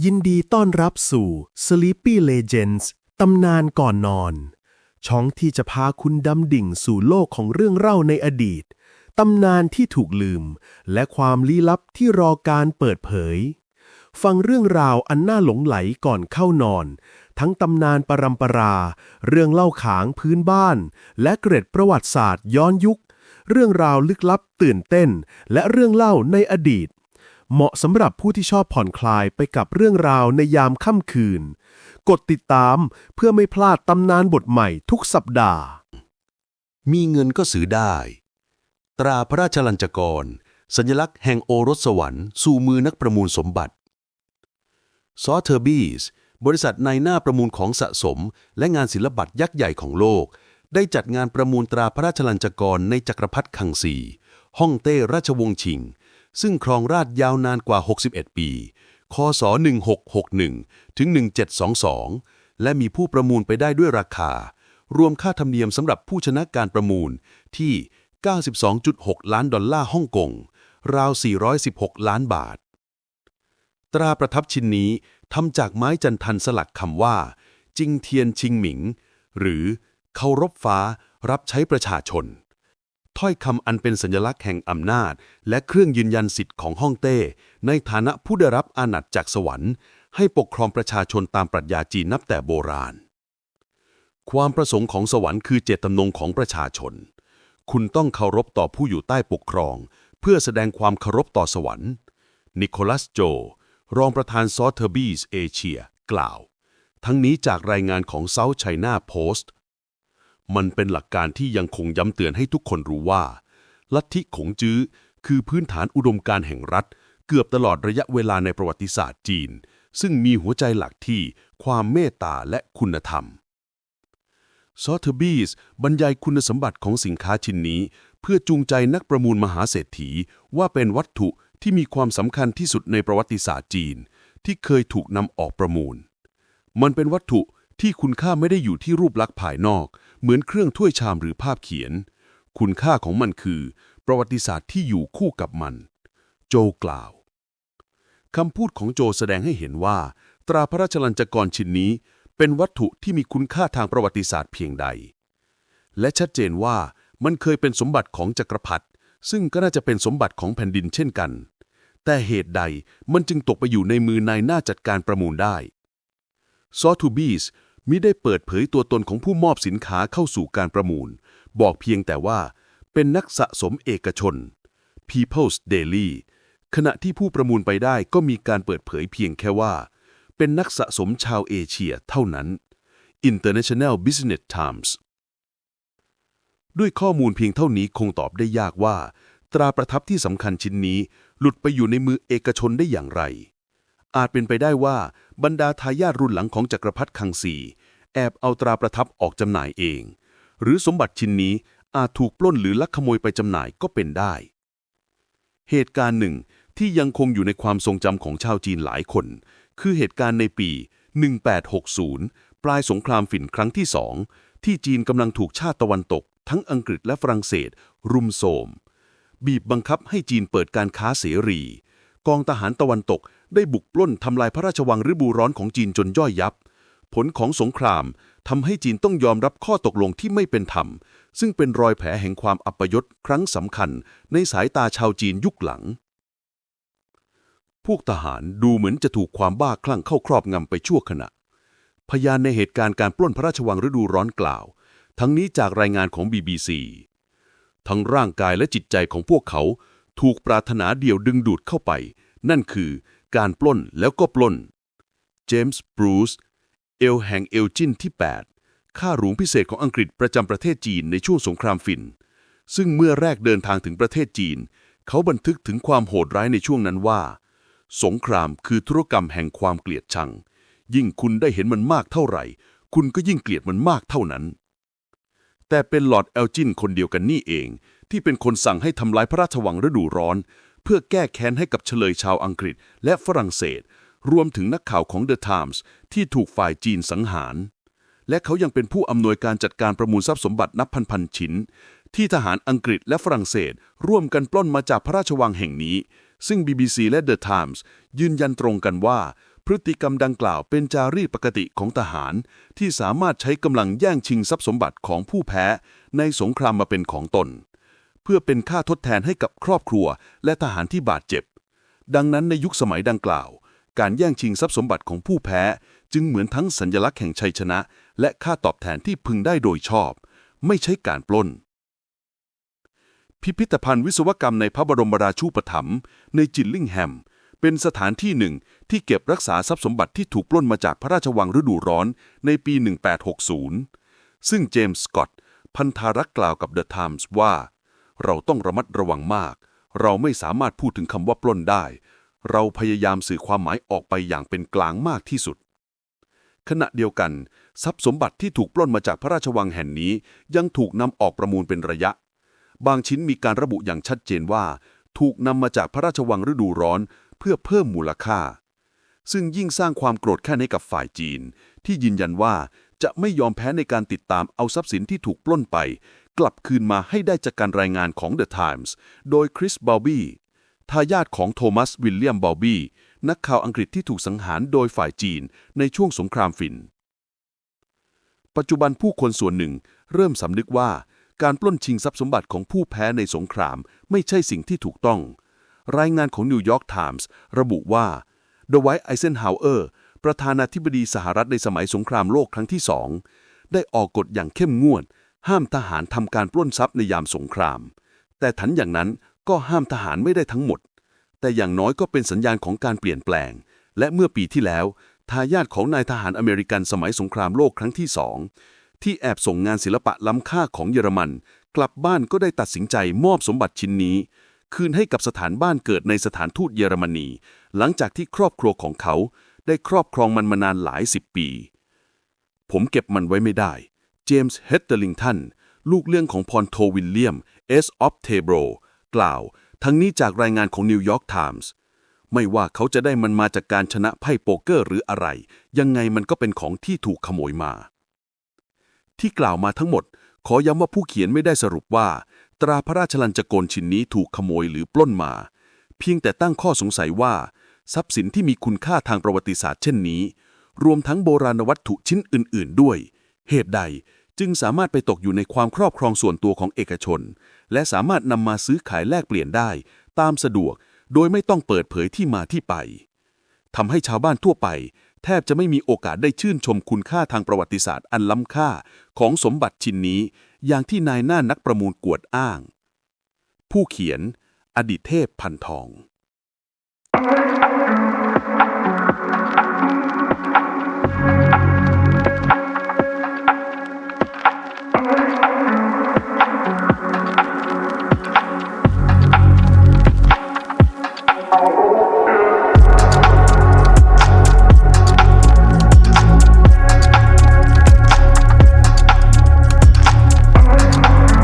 ยินดีต้อนรับสู่ Sleepy Legends ตำนานก่อนนอน ช่องที่จะพาคุณดำดิ่งสู่โลกของเรื่องเล่าในอดีต ตำนานที่ถูกลืม และความลี้ลับที่รอการเปิดเผย ฟังเรื่องราวอันน่าหลงไหลก่อนเข้านอน ทั้งตำนานปรำปรา เรื่องเล่าขางพื้นบ้าน และเกร็ดประวัติศาสตร์ย้อนยุค เรื่องราวลึกลับตื่นเต้น และเรื่องเล่าในอดีต เหมาะสำหรับผู้ที่ชอบผ่อนคลายไปกับเรื่องราวในยามค่ำคืน กดติดตามเพื่อไม่พลาดตำนานบทใหม่ทุกสัปดาห์ มีเงินก็ซื้อได้ ตราพระราชลัญจกร สัญลักษณ์แห่งโอรสสวรรค์สู่มือนักประมูลสมบัติซอเทอร์บีสบริษัทในหน้าประมูลของสะสม และงานศิลปะยักษ์ใหญ่ของโลก ได้จัดงานประมูลตราพระราชลัญจกรในจักรพรรดิคังซีฮ่องเต้ราชวงศ์ชิง ซึ่งครองราชยาวนานกว่า 61 ปี คศ 1661 ถึง 1722 และมีผู้ประมูลไปได้ด้วยราคา รวมค่าธรรมเนียมสำหรับผู้ชนะการประมูลที่ 92.6 ล้านดอลลาร์ฮ่องกง ราว 416 ล้านบาท ตราประทับชิ้นนี้ทำจากไม้จันทันสลักคำว่า จิงเทียนชิงหมิง หรือเคารพฟ้ารับใช้ประชาชน ถ้อยคำอันเป็นสัญลักษณ์แห่งอำนาจ และเครื่องยืนยันสิทธิ์ของฮ่องเต้ ในฐานะผู้ได้รับอานัตจากสวรรค์ ให้ปกครองประชาชนตามปรัชญาจีนนับแต่โบราณ ความประสงค์ของสวรรค์คือเจตจำนงของประชาชน คุณต้องเคารพต่อผู้อยู่ใต้ปกครอง เพื่อแสดงความเคารพต่อสวรรค์ นิโคลัสโจ รองประธานซอเทอร์บีสเอเชีย กล่าว ทั้งนี้จากรายงานของ South China Post มันเป็นหลักการที่ยังคงย้ำเตือนให้ทุกคนรู้ว่า ลัทธิขงจื้อคือพื้นฐานอุดมการแห่งรัฐ เกือบตลอดระยะเวลาในประวัติศาสตร์จีน ซึ่งมีหัวใจหลักที่ความเมตตาและคุณธรรมซอเทอร์บีสบรรยายคุณสมบัติของสินค้าชิ้นนี้ เพื่อจูงใจนักประมูลมหาเศรษฐี ว่าเป็นวัตถุที่มีความสำคัญที่สุดในประวัติศาสตร์จีน ที่เคยถูกนำออกประมูล มันเป็นวัตถุ ที่คุณค่าไม่ได้อยู่ที่รูปลักษณ์ภายนอก เหมือนเครื่องถ้วยชามหรือภาพเขียน คุณค่าของมันคือ ประวัติศาสตร์ที่อยู่คู่กับมัน โจกล่าวคำพูดของโจแสดงให้เห็นว่า ตราพระราชลัญจกรชิ้นนี้ เป็นวัตถุที่มีคุณค่าทางประวัติศาสตร์เพียงใด และชัดเจนว่ามันเคยเป็นสมบัติของจักรพรรดิซึ่งก็น่าจะเป็นสมบัติของแผ่นดินเช่นกัน แต่เหตุใดมันจึงตกไปอยู่ในมือนายหน้าจัดการประมูลได้ ซอทูบีสมิได้เปิดเผยตัวตนของผู้มอบสินค้าเข้าสู่การประมูล บอกเพียงแต่ว่าเป็นนักสะสมเอกชน People's Daily ขณะที่ผู้ประมูลไปได้ก็มีการเปิดเผยเพียงแค่ว่า เป็นนักสะสมชาวเอเชียเท่านั้น International Business Times ด้วยข้อมูลเพียงเท่านี้คงตอบได้ยากว่า ตราประทับที่สำคัญชิ้นนี้ หลุดไปอยู่ในมือเอกชนได้อย่างไร อาจเป็นไปได้ว่าบรรดาทายาทรุ่นหลังของจักรพรรดิคังซีแอบเอาตราประทับออกจำหน่ายเอง หรือสมบัติชิ้นนี้อาจถูกปล้นหรือลักขโมยไปจำหน่ายก็เป็นได้ เหตุการณ์หนึ่งที่ยังคงอยู่ในความทรงจำของชาวจีนหลายคน คือเหตุการณ์ในปี 1860 ปลายสงครามฝิ่นครั้งที่สองที่จีนกำลังถูกชาติตะวันตก ทั้งอังกฤษและฝรั่งเศส รุมโทมบีบบังคับให้จีนเปิดการค้าเสรี กองทหารตะวันตก ได้บุกปล้นทำลายพระราชวังฤดูร้อนของจีนจนย่อยยับ ผลของสงครามทำให้จีนต้องยอมรับข้อตกลงที่ไม่เป็นธรรม ซึ่งเป็นรอยแผลแห่งความอัปยศครั้งสำคัญในสายตาชาวจีนยุคหลัง พวกทหารดูเหมือนจะถูกความบ้าคลั่งเข้าครอบงำไปชั่วขณะ พยานในเหตุการณ์การปล้นพระราชวังฤดูร้อนกล่าว ทั้งนี้จากรายงานของ BBC ทั้งร่างกายและจิตใจของพวกเขาถูกปรารถนาเดียวดึงดูดเข้าไป นั่นคือ การปล้นแล้วก็ปล้น เจมส์บรูซเอลแห่งเอลจินที่ 8 ข้าหลวงพิเศษของอังกฤษประจำประเทศจีนในช่วงสงครามฝิ่นซึ่งเมื่อแรกเดินทางถึงประเทศจีน เขาบันทึกถึงความโหดร้ายในช่วงนั้นว่า สงครามคือธุรกรรมแห่งความเกลียดชัง ยิ่งคุณได้เห็นมันมากเท่าไหร่ คุณก็ยิ่งเกลียดมันมากเท่านั้น แต่เป็นหลอดเอลจินคนเดียวกันนี่เอง ที่เป็นคนสั่งให้ทำลายพระราชวังฤดูร้อน เพื่อแก้แค้นให้กับเฉลยชาวอังกฤษและฝรั่งเศส รวมถึงนักข่าวของ The Times ที่ถูกฝ่ายจีนสังหาร และเขายังเป็นผู้อำนวยการจัดการประมูลทรัพย์สมบัตินับพันๆชิ้น ที่ทหารอังกฤษและฝรั่งเศส ร่วมกันปล้นมาจากพระราชวังแห่งนี้ ซึ่ง BBC และ The Times ยืนยันตรงกันว่า พฤติกรรมดังกล่าวเป็นจารีตปกติของทหาร ที่สามารถใช้กำลังแย่งชิงทรัพย์สมบัติของผู้แพ้ ในสงครามมาเป็นของตน เพื่อเป็นค่าทดแทนให้กับครอบครัว และทหารที่บาดเจ็บ ดังนั้นในยุคสมัยดังกล่าว การแย่งชิงทรัพย์สมบัติของผู้แพ้ จึงเหมือนทั้งสัญลักษณ์แห่งชัยชนะ และค่าตอบแทนที่พึงได้โดยชอบ ไม่ใช่การปล้น พิพิธภัณฑ์วิศวกรรมในพระบรมราชูปถัมภ์ในจิลลิงแฮมเป็นสถานที่หนึ่งที่เก็บรักษาทรัพย์สมบัติที่ถูกปล้นมาจากพระราชวังฤดูร้อนในปี 1860 ซึ่งเจมส์สกอตต์พันธารักกล่าวกับเดอะไทมส์ว่า เราต้องระมัดระวังมาก เราไม่สามารถพูดถึงคำว่าปล้นได้ เราพยายามสื่อความหมายออกไปอย่างเป็นกลางมากที่สุด ขณะเดียวกัน ทรัพย์สมบัติที่ถูกปล้นมาจากพระราชวังแห่งนี้ยังถูกนำออกประมูลเป็นระยะ บางชิ้นมีการระบุอย่างชัดเจนว่า ถูกนำมาจากพระราชวังฤดูร้อน เพื่อเพิ่มมูลค่า ซึ่งยิ่งสร้างความโกรธแค้นให้กับฝ่ายจีน ที่ยืนยันว่าจะไม่ยอมแพ้ในการติดตามเอาทรัพย์สินที่ถูกปล้นไป กลับคืนมาให้ได้จากการรายงานของ The Times โดยคริสบ l ลบี้ ทายาทของโทมัสวิลเลียมบ l ลบี้ นักข่าวอังกฤษที่ถูกสังหารโดยฝ่ายจีนในช่วงสงครามฝิ่น ปัจจุบันผู้คนส่วนหนึ่งเริ่มสำนึกว่าการปล้นชิงทรัพย์สมบัติของผู้แพ้ในสงครามไม่ใช่สิ่งที่ถูกต้อง รายงานของนิวยอร์กไทมส์ระบุว่าดไวท์ไอเซนฮาวเออร์ประธานาธิบดีสหรัฐในสมัยสงครามโลกครั้งที่สองได้ออกกฎอย่างเข้มงวด ห้ามทหารทำการปล้นทรัพย์ในยามสงคราม แต่ทันอย่างนั้นก็ห้ามทหารไม่ได้ทั้งหมด แต่อย่างน้อยก็เป็นสัญญาณของการเปลี่ยนแปลง และเมื่อปีที่แล้ว ทายาทของนายทหารอเมริกันสมัยสงครามโลกครั้งที่สองที่แอบส่งงานศิลปะล้ำค่าของเยอรมัน กลับบ้านก็ได้ตัดสินใจมอบสมบัติชิ้นนี้ คืนให้กับสถานบ้านเกิดในสถานทูตเยอรมนี หลังจากที่ครอบครัวของเขา ได้ครอบครองมันมานานหลายสิบปี ผมเก็บมันไว้ไม่ได้ เจมส์เฮตเตอร์ลิงตันลูกเลี้ยงของพรโทวิลเลียมเอสออฟเทโบรกล่าว ทั้งนี้จากรายงานของนิวยอร์กไทมส์ไม่ว่าเขาจะได้มันมาจากการชนะไพ่โป๊กเกอร์หรืออะไร ยังไงมันก็เป็นของที่ถูกขโมยมา ที่กล่าวมาทั้งหมด ขอย้ำว่าผู้เขียนไม่ได้สรุปว่า ตราพระราชลัญจกรชิ้นนี้ถูกขโมยหรือปล้นมา เพียงแต่ตั้งข้อสงสัยว่า ทรัพย์สินที่มีคุณค่าทางประวัติศาสตร์เช่นนี้ รวมทั้งโบราณวัตถุชิ้นอื่น ๆ ด้วย เหตุใดจึงสามารถไปตกอยู่ในความครอบครองส่วนตัวของเอกชน และสามารถนำมาซื้อขายแลกเปลี่ยนได้ ตามสะดวกโดยไม่ต้องเปิดเผยที่มาที่ไปทำให้ชาวบ้านทั่วไป แทบจะไม่มีโอกาสได้ชื่นชมคุณค่าทางประวัติศาสตร์อันล้ำค่าของสมบัติชิ้นนี้ อย่างที่นายหน้านักประมูลกวดอ้าง ผู้เขียน อดิเทพพันทอง Thank you.